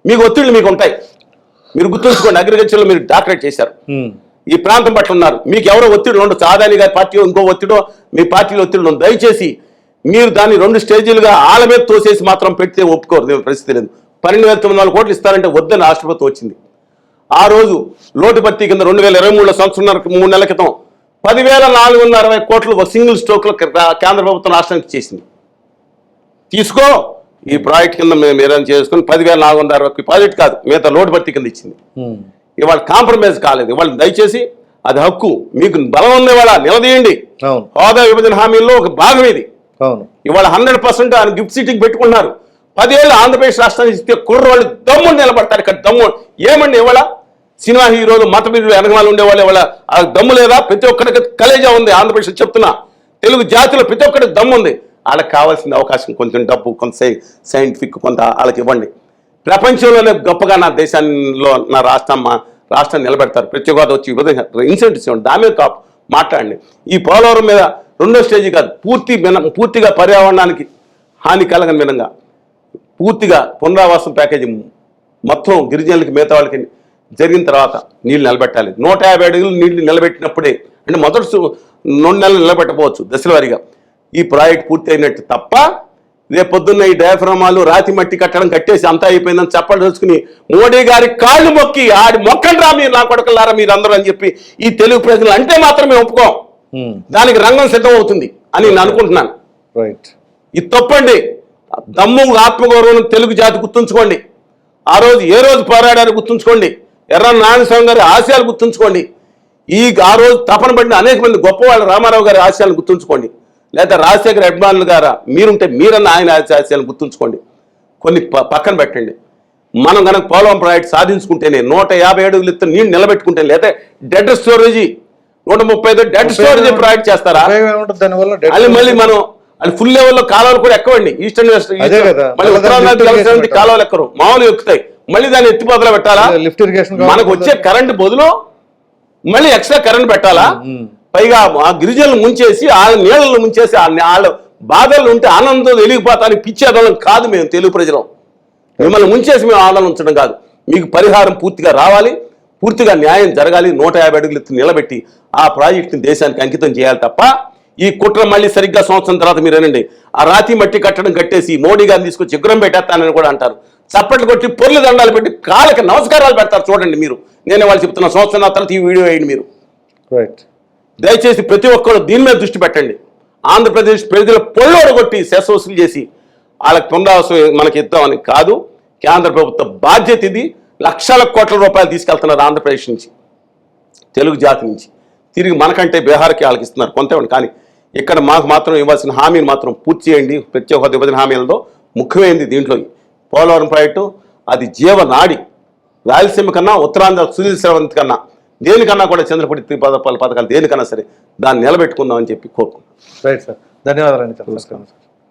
B: మీకు ఒత్తిళ్ళు మీకు ఉంటాయి. మీరు గుర్తుంచుకోండి అగ్రికల్చర్లో మీరు డాక్టరేట్ చేశారు. ఈ ప్రాంతం పట్ల ఉన్నారు. మీకు ఎవరో ఒత్తిడి ఉండొచ్చు ఆదాని గారి పార్టీ ఇంకో ఒత్తిడో మీ పార్టీలో ఒత్తిడి ఉండదు దయచేసి మీరు దాన్ని రెండు స్టేజీలుగా ఆల మీద తోసేసి మాత్రం పెడితే ఒప్పుకోరు. నేను పరిస్థితి లేదు. పన్నెండు వేల తొమ్మిది వందల కోట్లు ఇస్తారంటే వద్దని రాష్ట్రపతి వచ్చింది. ఆ రోజు లోటు భర్తీ కింద రెండు వేల ఇరవై మూడులో సంవత్సరం మూడు నెలల క్రితం పదివేల నాలుగు వందల అరవై కోట్లు ఒక సింగిల్ స్ట్రోక్లో కేంద్ర ప్రభుత్వం రాష్ట్రానికి చేసింది. తీసుకో. ఈ ప్రాజెక్ట్ కింద మేము ఏదైనా చేసుకుని పదివేల నాలుగు వందల అరవై ప్రాజెక్ట్ కాదు మిగతా లోటు భర్తీ కింద ఇచ్చింది. ఇవాళ కాంప్రమైజ్ కాలేదు. ఇవాళ దయచేసి అది హక్కు. మీకు బలం ఉంది ఇవాళ నిలదీయండి హోదా విభజన హామీల్లో ఒక భాగం ఇది. ఇవాళ హండ్రెడ్ పర్సెంట్ ఆయన గిఫ్ట్ సీటింగ్ పెట్టుకున్నారు పదేళ్ళు ఆంధ్రప్రదేశ్ రాష్ట్రానికి ఇస్తే కుర్రవాళ్ళు దమ్ము నిలబడతారు. ఇక్కడ దమ్ము ఏమండి ఇవాళ? సినిమా హీరోలు మత వీరులు వెనకమాలు ఉండేవాళ్ళు ఇవాళ ఆ దమ్ము లేదా? ప్రతి ఒక్కరికి కలేజా ఉంది ఆంధ్రప్రదేశ్ చెప్తున్నా. తెలుగు జాతిలో ప్రతి ఒక్కరికి దమ్ము ఉంది. వాళ్ళకి కావాల్సిన అవకాశం కొంచెం డబ్బు కొంత సైంటిఫిక్ కొంత వాళ్ళకి ఇవ్వండి. ప్రపంచంలోనే గొప్పగా నా దేశంలో నా రాష్ట్రం మా రాష్ట్రాన్ని నిలబెడతారు. ప్రతి ఒక్కరు వచ్చి ఇన్సెంటివ్స్ ఇవ్వండి దాని మీద కాపు మాట్లాడండి. ఈ పోలవరం మీద రెండో స్టేజ్ కాదు. పూర్తి పూర్తిగా పర్యావరణానికి హాని కలగని విధంగా పూర్తిగా పునరావాసం ప్యాకేజీ మొత్తం గిరిజనులకి మిగతా వాళ్ళకి జరిగిన తర్వాత నీళ్ళు నిలబెట్టాలి. నూట యాభై అడుగులు నీళ్ళు నిలబెట్టినప్పుడే అంటే మొదటి రెండు నెలలు నిలబెట్టపోవచ్చు దశల వారీగా. ఈ ప్రాజెక్ట్ పూర్తి అయినట్టు తప్ప రేపు పొద్దున్న ఈ డయాఫ్రామాలు రాతి మట్టి కట్టడం కట్టేసి అంతా అయిపోయిందని చెప్పలు తెలుసుకుని మోడీ గారి కాళ్ళు మొక్కి ఆడి మొక్కండి రా మీరు నా కొడుకులారా మీరు అందరూ అని చెప్పి ఈ తెలుగు ప్రజలు అంటే మాత్రం మేము ఒప్పుకోం దానికి రంగం సిద్ధం అవుతుంది అని నేను అనుకుంటున్నాను.
A: రైట్
B: ఇది తప్పండి. దమ్ము ఆత్మగౌరవం తెలుగు జాతి గుర్తుంచుకోండి. ఆ రోజు ఏ రోజు పోరాడారు గుర్తుంచుకోండి. ఎర్ర నారాయణస్వామి గారి ఆశయాలు గుర్తుంచుకోండి. ఈ ఆ రోజు తపన పడిన అనేక మంది గొప్పవాళ్ళు రామారావు గారి ఆశయాలను గుర్తుంచుకోండి. లేదా రాజశేఖర అభిమానులు గారా మీరుంటే మీరన్న ఆయన ఆశయాలను గుర్తుంచుకోండి. కొన్ని పక్కన పెట్టండి. మనం కనుక పోలవరం ప్రాజెక్ట్ సాధించుకుంటేనే నూట యాభై అడుగులు ఎత్తు నీళ్ళు నిలబెట్టుకుంటే లేదా డెడ్ స్టోరేజీ నూట ముప్పై ఐదు డెడ్ స్టోరేజ్ ప్రాజెక్ట్ చేస్తారా?
A: డెడ్
B: మళ్ళీ మనం అది ఫుల్ లెవెల్లో కాలువలు కూడా ఎక్కవండి? ఈస్టర్న్ వెస్ట్
A: అదే.
B: మళ్ళీ ఉత్తరాంధ్ర కాలువలు ఎక్కరు. మామూలు ఎక్కుతాయి. మళ్ళీ దాన్ని ఎత్తిపోతల పెట్టాలా?
A: లిఫ్ట్ ఇరిగేషన్
B: మనకు వచ్చే కరెంట్ బదులు మళ్ళీ ఎక్స్ట్రా కరెంట్ పెట్టాలా? పైగా ఆ గిరిజనులు ముంచేసి ఆ నీళ్ళను ముంచేసి వాళ్ళ బాధలు ఉంటే ఆనందం వెలిగిపోతానికి పిచ్చేదలం కాదు మేము తెలుగు ప్రజలం. మిమ్మల్ని ముంచేసి మేము ఆనందం ఉంచడం కాదు. మీకు పరిహారం పూర్తిగా రావాలి పూర్తిగా న్యాయం జరగాలి నూట యాభై అడుగులు ఎత్తు నిలబెట్టి ఆ ప్రాజెక్టుని దేశానికి అంకితం చేయాలి తప్ప ఈ కుట్ర మళ్ళీ సరిగ్గా సంవత్సరం తర్వాత మీరు అనండి. ఆ రాతి మట్టి కట్టడం కట్టేసి మోడీ గారిని తీసుకొచ్చి ఎగ్రం పెట్టేస్తానని కూడా అంటారు. చప్పట్లు కొట్టి పొర్లు దండాలు పెట్టి కాళ్ళకి నమస్కారాలు పెడతారు చూడండి మీరు. నేను వాళ్ళు చెప్తున్నా సంవత్సరం తర్వాత ఈ వీడియో వేయండి మీరు.
A: రైట్
B: దయచేసి ప్రతి ఒక్కరు దీని మీద దృష్టి పెట్టండి. ఆంధ్రప్రదేశ్ ప్రజల పొళ్ళు కొట్టి సెస్ వసూలు చేసి వాళ్ళకి పొందాల్సిన మనకి ఇద్దామని కాదు. కేంద్ర ప్రభుత్వ బాధ్యత ఇది. లక్షల కోట్ల రూపాయలు తీసుకెళ్తున్నారు ఆంధ్రప్రదేశ్ నుంచి తెలుగు జాతి నుంచి. తిరిగి మనకంటే బీహార్కి వాళ్ళకి ఇస్తున్నారు కొంత కానీ ఇక్కడ మాకు మాత్రం ఇవ్వాల్సిన హామీని మాత్రం పూర్తి చేయండి. ప్రత్యేక హోదా విభజన హామీలతో ముఖ్యమైనది దీంట్లో పోలవరం ప్రాజెక్టు అది జీవనాడి. రాయలసీమ కన్నా ఉత్తరాంధ్ర సునీల్ శ్రవంత్ కన్నా దేనికన్నా కూడా చంద్రపూడి పథకాలు పథకాలు దేనికన్నా సరే దాన్ని నిలబెట్టుకుందామని చెప్పి కోరుకుంటున్నాను
A: రైట్ సార్ ధన్యవాదాలండి. సార్ నమస్కారం. సార్